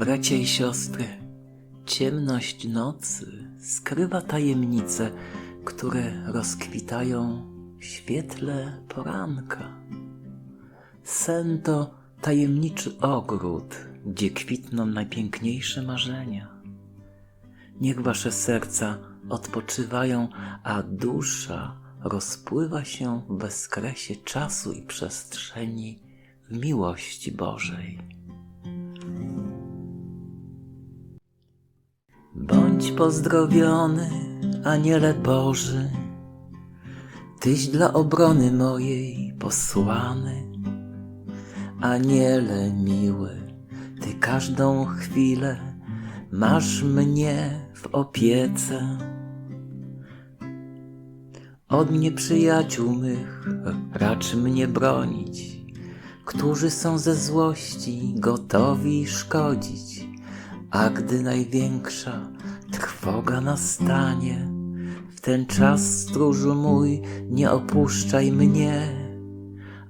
Bracia i siostry, ciemność nocy skrywa tajemnice, które rozkwitają w świetle poranka. Sen to tajemniczy ogród, gdzie kwitną najpiękniejsze marzenia. Niech wasze serca odpoczywają, a dusza rozpływa się w bezkresie czasu i przestrzeni w miłości Bożej. Bądź pozdrowiony, aniele Boży, Tyś dla obrony mojej posłany. Aniele miły, Ty każdą chwilę masz mnie w opiece. Od nieprzyjaciół mych racz mnie bronić, którzy są ze złości gotowi szkodzić. A gdy największa trwoga nastanie, w ten czas stróżu mój nie opuszczaj mnie.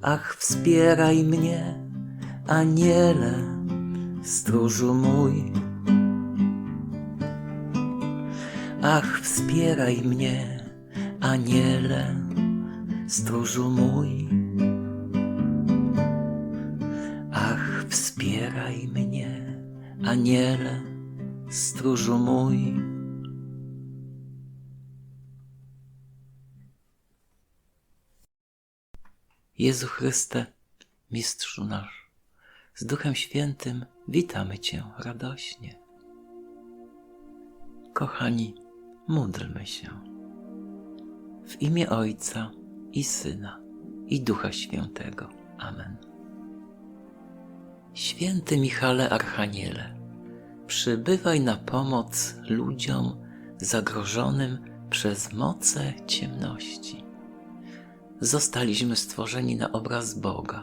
Ach, wspieraj mnie, aniele, stróżu mój. Ach, wspieraj mnie, aniele, stróżu mój. Ach, wspieraj mnie, aniele, stróżu mój. Jezu Chryste, Mistrzu nasz, z Duchem Świętym witamy Cię radośnie. Kochani, módlmy się. W imię Ojca i Syna i Ducha Świętego. Amen. Święty Michale Archaniele, przybywaj na pomoc ludziom zagrożonym przez moce ciemności. Zostaliśmy stworzeni na obraz Boga,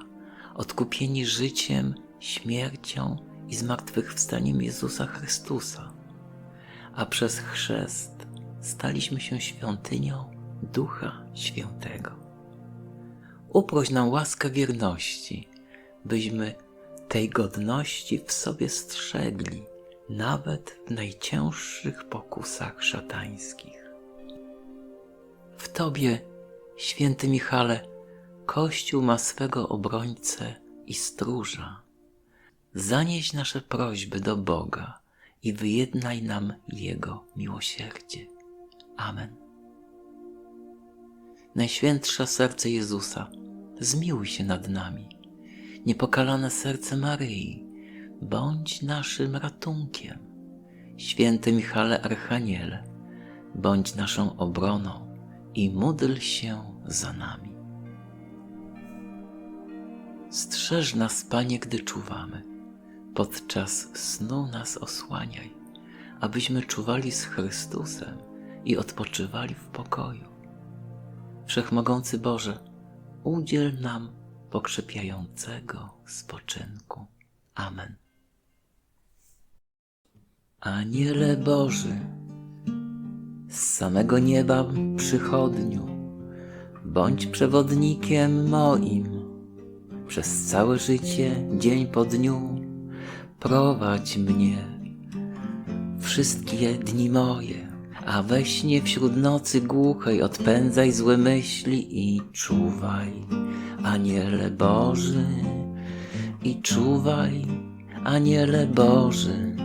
odkupieni życiem, śmiercią i zmartwychwstaniem Jezusa Chrystusa, a przez chrzest staliśmy się świątynią Ducha Świętego. Uproś nam łaskę wierności, byśmy tej godności w sobie strzegli, nawet w najcięższych pokusach szatańskich. W Tobie, święty Michale, Kościół ma swego obrońcę i stróża. Zanieś nasze prośby do Boga i wyjednaj nam Jego miłosierdzie. Amen. Najświętsze serce Jezusa, zmiłuj się nad nami. Niepokalane serce Maryi, bądź naszym ratunkiem. Święty Michale Archaniele, bądź naszą obroną i módl się za nami. Strzeż nas, Panie, gdy czuwamy. Podczas snu nas osłaniaj, abyśmy czuwali z Chrystusem i odpoczywali w pokoju. Wszechmogący Boże, udziel nam pokrzepiającego spoczynku. Amen. Aniele Boży, z samego nieba przychodniu, bądź przewodnikiem moim przez całe życie, dzień po dniu, prowadź mnie wszystkie dni moje, a we śnie wśród nocy głuchej odpędzaj złe myśli i czuwaj, aniele Boży, i czuwaj, aniele Boży,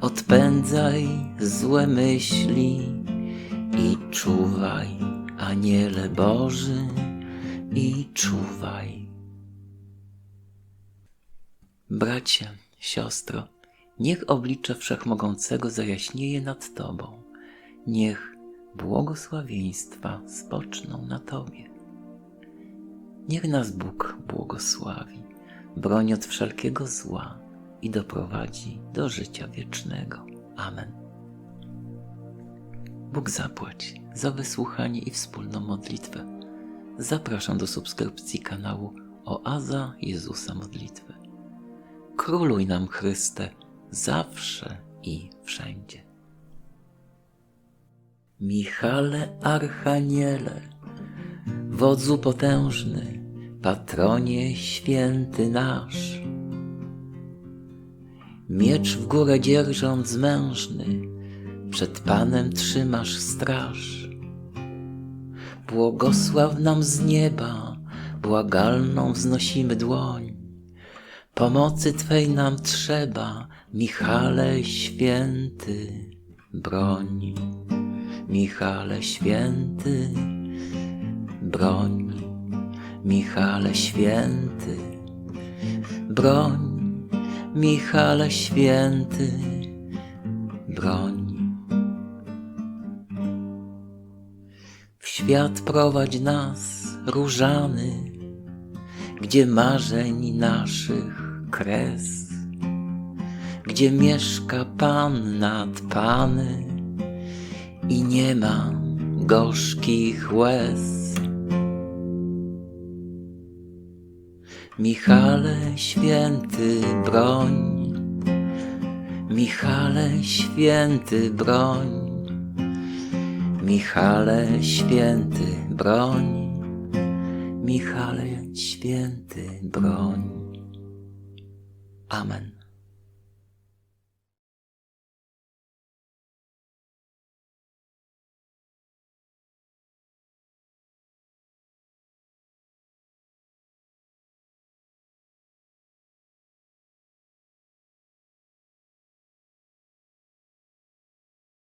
odpędzaj złe myśli i czuwaj, aniele Boży, i czuwaj. Bracie, siostro, niech oblicze Wszechmogącego zajaśnieje nad Tobą. Niech błogosławieństwa spoczną na Tobie. Niech nas Bóg błogosławi, broni od wszelkiego zła i doprowadzi do życia wiecznego. Amen. Bóg zapłać za wysłuchanie i wspólną modlitwę. Zapraszam do subskrypcji kanału Oaza Jezusa Modlitwy. Króluj nam Chryste, zawsze i wszędzie. Michale Archaniele, wodzu potężny, patronie święty nasz. Miecz w górę dzierżąc mężny, przed Panem trzymasz straż. Błogosław nam z nieba, błagalną wznosimy dłoń. Pomocy Twej nam trzeba, Michale święty, broń. Michale święty, broń. Michale święty, broń. Michale święty, broń. W świat prowadź nas, różany, gdzie marzeń naszych kres, gdzie mieszka Pan nad Pany i nie ma gorzkich łez. Michale święty broń, Michale święty broń, Michale święty broń, Michale święty broń. Amen.